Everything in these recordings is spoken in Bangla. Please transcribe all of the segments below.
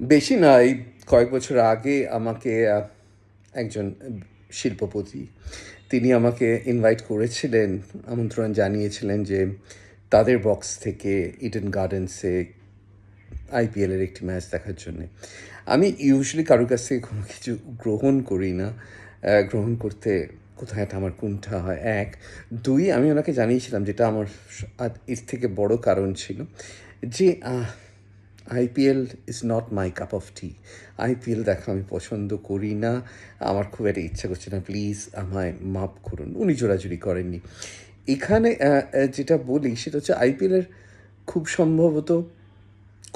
বেশি না এই কয়েক বছর আগে আমাকে একজন শিল্পপতি, তিনি আমাকে ইনভাইট করেছিলেন, আমন্ত্রণ জানিয়েছিলেন যে তাদের বক্স থেকে ইডেন গার্ডেন্সে আইপিএলের একটি ম্যাচ দেখার জন্যে। আমি ইউজুয়ালি কারোর কাছ থেকে কোনো কিছু গ্রহণ করি না। গ্রহণ করতে কোথায় একটা আমার কোনটা হয়? এক। দুই, আমি ওনাকে জানিয়েছিলাম, যেটা আমার এর থেকে বড় কারণ ছিল যে IPL is not my cup of tea IPL দেখা, আমি পছন্দ করি না। আমার খুব একটা ইচ্ছা করছে না। প্লিজ আমায় মাফ করুন। উনি জোরাজুরি করেননি। এখানে যেটা বলি, সেটা হচ্ছে আইপিএলের খুব সম্ভবত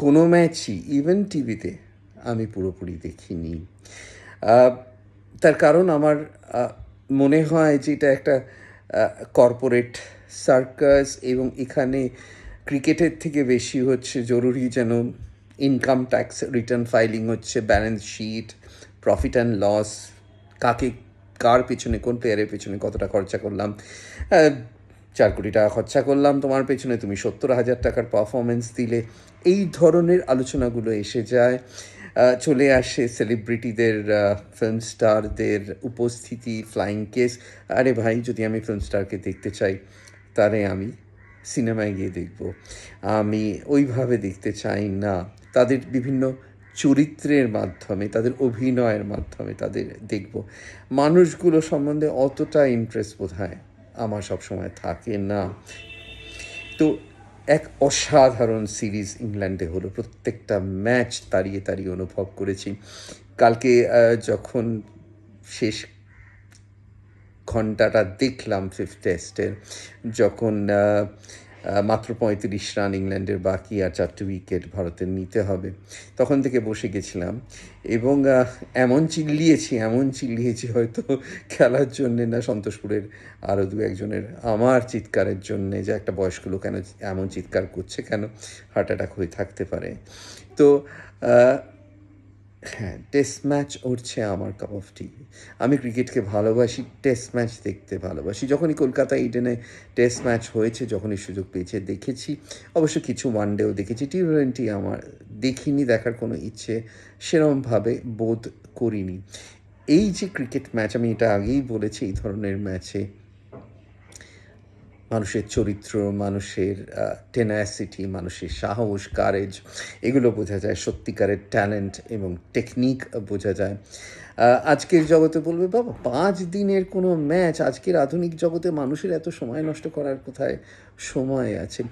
কোনো ম্যাচই ইভেন টিভিতে আমি পুরোপুরি দেখিনি। তার কারণ আমার মনে হয় যে এটা একটা কর্পোরেট সার্কাস এবং এখানে ক্রিকেটের থেকে বেশি হচ্ছে জরুরি যেন ইনকাম ট্যাক্স রিটার্ন ফাইলিং হচ্ছে balance sheet profit and loss কাকে, কার পেছনে, কোন প্লেয়ারের পেছনে কতটা খরচা করলাম। চার কোটি টাকা খরচা করলাম তোমার পেছনে, তুমি সত্তর হাজার টাকার পারফরমেন্স দিলে। এই ধরনের আলোচনাগুলো এসে যায়। চলে আসে সেলিব্রিটিদের ফিল্ম স্টারদের উপস্থিতি ফ্লাইং কেস আরে ভাই, যদি আমি ফিল্ম স্টারকে দেখতে চাই, তারে আমি সিনেমায় গিয়ে দেখব। আমি ওইভাবে দেখতে চাই না। তাদের বিভিন্ন চরিত্রের মাধ্যমে, তাদের অভিনয়ের মাধ্যমে তাদের দেখব। মানুষগুলো সম্বন্ধে অতটা ইন্টারেস্ট বোধ হয় আমার সবসময় থাকে না। তো এক অসাধারণ সিরিজ ইংল্যান্ডে হলো। প্রত্যেকটা ম্যাচ তাড়িয়ে তাড়িয়ে অনুভব করেছি। কালকে যখন শেষ ঘন্টাটা দেখলাম ফিফথ টেস্টের যখন মাত্র পঁয়ত্রিশ রান ইংল্যান্ডের বাকি আর চারটে উইকেট ভারতের নিতে হবে, তখন থেকে বসে গেছিলাম। এবং এমন চিল্লিয়েছি এমন চিল্লিয়েছি হয়তো খেলার জন্যে না, সন্তোষপুরের আরও দু একজনের, আমার চিৎকারের জন্যে যে একটা বয়স্ক লোক কেন এমন চিৎকার করছে কেন হার্ট অ্যাটাক হয়ে থাকতে পারে। তো হ্যাঁ টেস্ট ম্যাচ উঠছে আমার কাপ অফ টি আমি ক্রিকেটকে ভালোবাসি টেস্ট ম্যাচ দেখতে ভালোবাসি। যখনই কলকাতা ইডেনে টেস্ট ম্যাচ হয়েছে, যখনই সুযোগ পেয়েছে, দেখেছি। অবশ্য কিছু ওয়ানডেও দেখেছি। টি টোয়েন্টি আমার দেখিনি, দেখার কোনো ইচ্ছে সেরমভাবে বোধ করিনি। এই যে ক্রিকেট ম্যাচ আমি এটা আগেই বলেছি, এই ধরনের ম্যাচে মানুষের চরিত্র, মানুষের টেনাসিটি মানুষের সাহস কারেজ এগুলো বোঝা যায়। সত্যিকারের ট্যালেন্ট এবং টেকনিক বোঝা যায়। আজকের জগতে বলবে, বাবা, পাঁচ দিনের কোনো ম্যাচ আজকের আধুনিক জগতে মানুষের এত সময় নষ্ট করার কোথায় সময় আছে?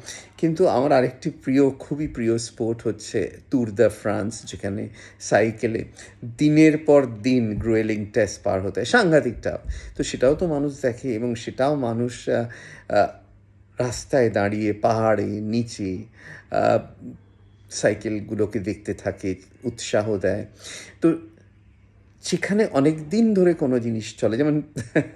কিন্তু আমার আরেকটি প্রিয়, খুবই প্রিয় স্পোর্ট হচ্ছে ট্যুর দ্য ফ্রান্স যেখানে সাইকেলে দিনের পর দিন গ্রোয়েলিং টেস্ট পার হতে হয়। সাংঘাতিকটা। তো সেটাও তো মানুষ দেখে এবং সেটাও মানুষ রাস্তায় দাঁড়িয়ে পাহাড়ে, নিচে সাইকেলগুলোকে দেখতে থাকে, উৎসাহ দেয়। তো সেখানে অনেক দিন ধরে কোনো জিনিস চলে। যেমন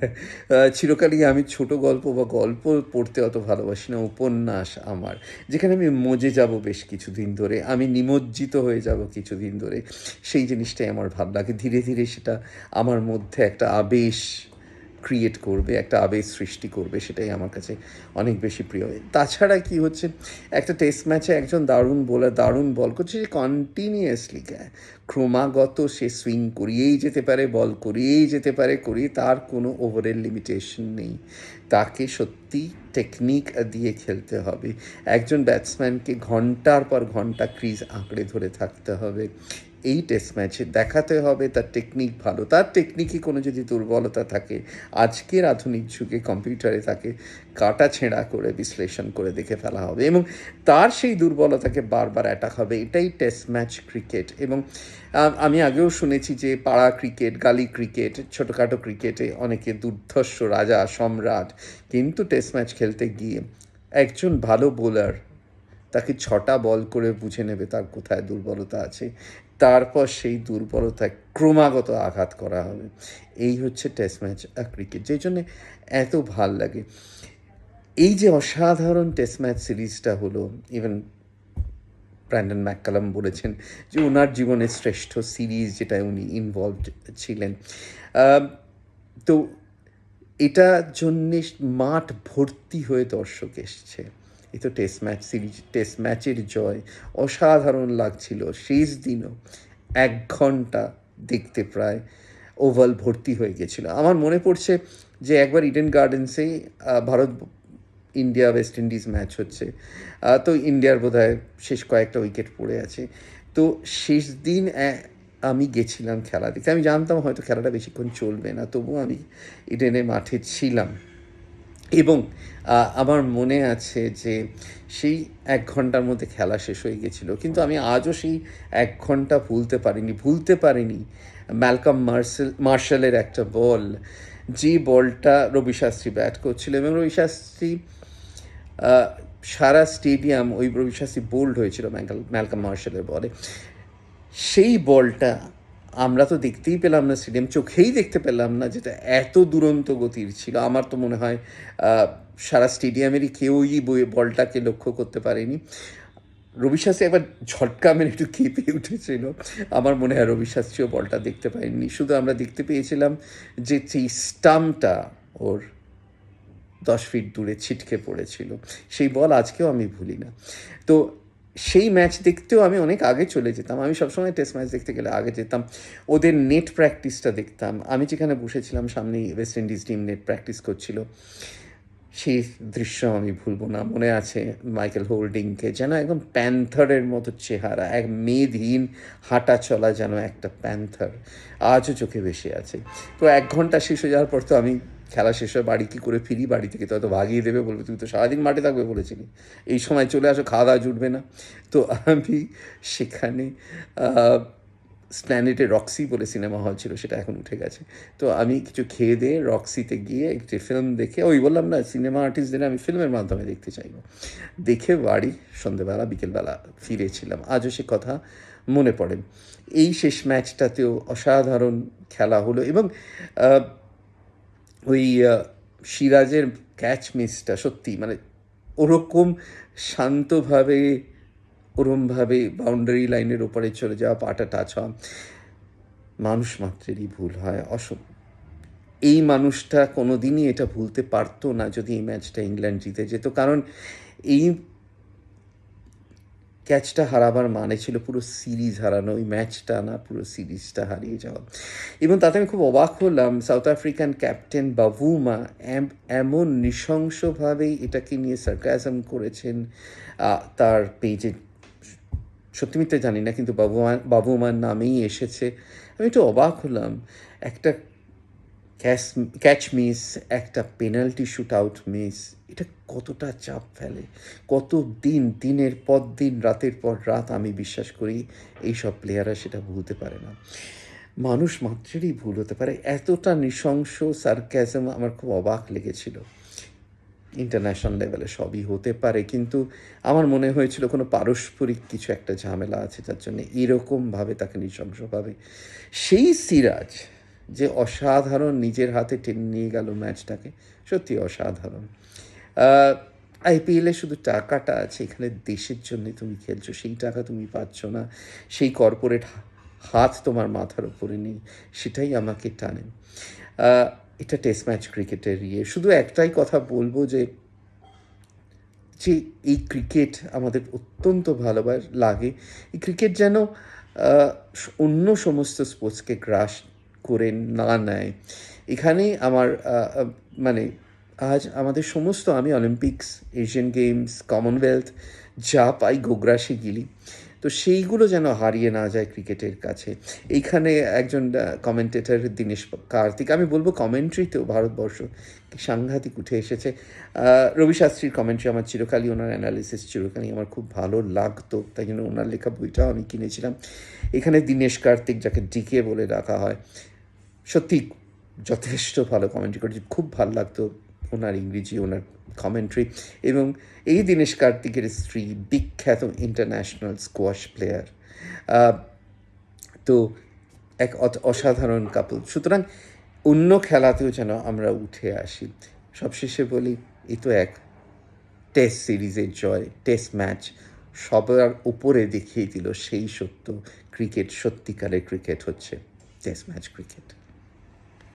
চিরকালই আমি ছোট গল্প বা গল্প পড়তে অত ভালোবাসি না, উপন্যাস আমার। যেখানে আমি মজে যাব বেশ কিছুদিন ধরে, আমি নিমজ্জিত হয়ে যাব কিছুদিন ধরে। সেই জিনিসটাই আমার ভালো লাগে। ধীরে ধীরে সেটা আমার মধ্যে একটা আবেশ ক্রিয়েট করবে, একটা আবেগ সৃষ্টি করবে, সেটাই আমার কাছে অনেক বেশি প্রিয়। তাছাড়া কি হচ্ছে, একটা টেস্ট ম্যাচে একজন দারুণ বোলার দারুণ বল করছে, সে কন্টিনিউয়াসলি ক্রমাগত সে সুইং করিয়েই যেতে পারে, বল করিয়েই যেতে পারে, করিয়ে তার কোনো ওভারের লিমিটেশন নেই। তাকে সত্যি টেকনিক দিয়ে খেলতে হবে। একজন ব্যাটসম্যানকে ঘণ্টার পর ঘণ্টা ক্রিজ আঁকড়ে ধরে থাকতে হবে। এই টেস্ট ম্যাচে দেখাতে হবে তার টেকনিক ভালো। তার টেকনিকে কোনো যদি দুর্বলতা থাকে, আজকের আধুনিক যুগে কম্পিউটারে তাকে কাটা ছেঁড়া করে বিশ্লেষণ করে দেখে ফেলা হবে এবং তার সেই দুর্বলতাকে বারবার অ্যাটাক হবে। এটাই টেস্ট ম্যাচ ক্রিকেট এবং আমি আগেও শুনেছি যে পাড়া ক্রিকেট, গালি ক্রিকেট, ছোটোখাটো ক্রিকেটে অনেকে দুর্ধর্ষ রাজা, সম্রাট কিন্তু টেস্ট ম্যাচ খেলতে গিয়ে একজন ভালো বোলার তাকে ছটা বল করে বুঝে নেবে তার কোথায় দুর্বলতা আছে। তারপর সেই দুর্বলতায় ক্রমাগত আঘাত করা হবে। এই হচ্ছে টেস্ট ম্যাচ আর ক্রিকেট যেই জন্যে এত ভালো লাগে। এই যে অসাধারণ টেস্ট ম্যাচ সিরিজটা হলো ইভেন ব্র্যান্ডন ম্যাককালাম বলেছেন যে ওনার জীবনের শ্রেষ্ঠ সিরিজ যেটা উনি ইনভলভড ছিলেন। তো এটার জন্যে মাঠ ভর্তি হয়ে দর্শক এসছে। এ তো টেস্ট ম্যাচ সিরিজ টেস্ট ম্যাচের জয় অসাধারণ লাগছিল। শেষ দিনও এক ঘণ্টা দেখতে প্রায় ওভাল ভর্তি হয়ে গেছিল। আমার মনে পড়ছে যে একবার Eden গার্ডেন্সেই Bharat India West Indies match হচ্ছে। তো ইন্ডিয়ার বোধহয় শেষ কয়েকটা উইকেট পড়ে আছে। তো শেষ দিন আমি গেছিলাম খেলা দেখতে। আমি জানতাম হয়তো খেলাটা বেশিক্ষণ চলবে না তবুও আমি ইডেনে মাঠে ছিলাম। এবং আমার মনে আছে যে সেই এক ঘণ্টার মধ্যে খেলা শেষ হয়ে গেছিল। কিন্তু আমি আজও সেই এক ঘণ্টা ভুলতে পারিনি ভুলতে পারিনি। ম্যালকাম মার্সেল মার্শালের একটা বল, যে বলটা রবি শাস্ত্রী ব্যাট করছিল। এবং রবি শাস্ত্রী সারা স্টেডিয়াম ওই শাস্ত্রী বোল্ড হয়েছিল ম্যালকাম মার্শালের বলে। সেই বলটা আমরা তো দেখতেই পেলাম না স্টেডিয়াম, চোখেই দেখতে পেলাম না যেটা এত দুরন্ত গতির ছিল। আমার তো মনে হয় সারা স্টেডিয়ামেরই কেউই বলটাকে লক্ষ্য করতে পারেনি। রবি শাস্ত্রী একবার ঝটকা মেরে একটু কেঁপে উঠেছিল। আমার মনে হয় রবি শাস্ত্রীও বলটা দেখতে পাইনি শুধু আমরা দেখতে পেয়েছিলাম যে সেই স্টাম্পটা ওর দশ ফিট দূরে ছিটকে পড়েছিল। সেই বল আজকেও আমি ভুলি না। তো সেই ম্যাচ দেখতেও আমি অনেক আগে চলে যেতাম। আমি সবসময় টেস্ট ম্যাচ দেখতে গেলে আগে যেতাম। ওদের নেট প্র্যাকটিসটা দেখতাম। আমি যেখানে বসেছিলাম, সামনেই West Indies team net practice করছিল। সেই দৃশ্য আমি ভুলবো না। মনে আছে মাইকেল হোল্ডিংকে যেন একদম প্যান্থারের মতো চেহারা, এক মেদহীন হাঁটা চলা যেন একটা প্যান্থার। আজও চোখে ভেসে আছে। তো এক ঘণ্টা শেষ হয়ে যাওয়ার পর তো আমি খেলা শেষ হয়ে বাড়ি কী করে ফিরি? বাড়ি থেকে তো হয়তো ভাগিয়ে দেবে বলবে, তুমি তো সারাদিন মাঠে থাকবে বলেছিলি। এই সময় চলে আসো, খাওয়া দাওয়া জুটবে না। তো আমি সেখানে স্প্ল্যানেটে রক্সি বলে সিনেমা হল ছিল, সেটা এখন উঠে গেছে। তো আমি কিছু খেয়ে দিয়ে রক্সিতে গিয়ে একটি ফিল্ম দেখে, ওই বললাম না সিনেমা আর্টিস্টদের আমি ফিল্মের মাধ্যমে দেখতে চাইব। দেখে বাড়ি সন্ধেবেলা, বিকেলবেলা ফিরেছিলাম। আজও সে কথা মনে পড়ে। এই শেষ ম্যাচটাতেও অসাধারণ খেলা হলো এবং ওই সিরাজের ক্যাচ মিসটা সত্যি মানে ওরকম শান্তভাবে, ওরমভাবে বাউন্ডারি লাইনের ওপরে চলে যাওয়া পাটা টাচ হওয়া মানুষ মাত্রেরই ভুল হয়, অসম, এই মানুষটা কোনো দিনই এটা ভুলতে পারতো না যদি এই ম্যাচটা ইংল্যান্ড জিতে যেত। কারণ এই ক্যাচটা হারাবার মানে ছিল পুরো সিরিজ হারানো, ওই ম্যাচটা না, পুরো সিরিজটা হারিয়ে যাওয়া। এবং তাতে আমি খুব অবাক হলাম, সাউথ আফ্রিকান ক্যাপ্টেন বাবুমা এমন নৃশংসভাবেই এটাকে নিয়ে সার্কাজম করেছেন তার পেজে। সত্যি মিথ্যে জানি না, কিন্তু বাবুমা বাবুমার নামেই এসেছে। আমি একটু অবাক হলাম, একটা ক্যাচ ক্যাচ মিস একটা পেনাল্টি শ্যুট আউট মিস এটা কতটা চাপ ফেলে। কত দিন, দিনের পর দিন, রাতের পর রাত আমি বিশ্বাস করি এইসব প্লেয়াররা সেটা ভুলতে পারে না। মানুষ মাত্রেরই ভুল হতে পারে। এতটা নৃশংস সার্ক্যাজম আমার খুব অবাক লেগেছিল। ইন্টারন্যাশনাল লেভেলে সবই হতে পারে, কিন্তু আমার মনে হয়েছিল কোনো পারস্পরিক কিছু একটা ঝামেলা আছে যার জন্য এরকমভাবে তাকে নৃশংসভাবে। সেই সিরাজ যে অসাধারণ নিজের হাতে টেনে নিয়ে গেল ম্যাচটাকে, সত্যি অসাধারণ। আইপিএলে শুধু টাকাটা আছে, এখানে দেশের জন্য তুমি খেলছো, সেই টাকা তুমি পাচ্ছ না, সেই কর্পোরেট হাত তোমার মাথার উপরে নেই, সেটাই আমাকে টানে। এটা টেস্ট ম্যাচ ক্রিকেটের ইয়ে। শুধু একটাই কথা বলব যে যে এই ক্রিকেট আমাদের অত্যন্ত ভালোবাস লাগে। এই ক্রিকেট যেন অন্য সমস্ত স্পোর্টসকে গ্রাস করে না নেয়। এখানেই আমার মানে আজ আমাদের সমস্ত আমি অলিম্পিক্স এশিয়ান গেমস কমনওয়েলথ যা পাই গোগ্রাসে গিলি। তো সেইগুলো যেন হারিয়ে না যায় ক্রিকেটের কাছে। এইখানে একজন কমেন্টেটার দীনেশ কার্তিক, আমি বলব কমেন্ট্রিতেও ভারতবর্ষ সাংঘাতিক উঠে এসেছে। রবি শাস্ত্রীর কমেন্ট্রি আমার চিরকালই, ওনার অ্যানালিসিস চিরকালই আমার খুব ভালো লাগতো, তাই জন্য ওনার লেখা বইটাও আমি কিনেছিলাম। এখানে দীনেশ কার্তিক, যাকে ডিকে বলে ডাকা হয় সত্যি যথেষ্ট ভালো কমেন্ট্রি করেছে। খুব ভালো লাগতো ওনার ইংরেজি, ওনার কমেন্ট্রি এবং এই দিনেশ কার্তিকের স্ত্রী, বিখ্যাত ইন্টারন্যাশনাল স্কোয়াশ প্লেয়ার তো এক অসাধারণ কাপল সুতরাং অন্য খেলাতেও যেন আমরা উঠে আসি। সবশেষে বলি এই তো এক টেস্ট সিরিজের জয় টেস্ট ম্যাচ সবার উপরে দেখিয়ে দিল সেই সত্য। ক্রিকেট, সত্যিকারের ক্রিকেট হচ্ছে টেস্ট ম্যাচ ক্রিকেট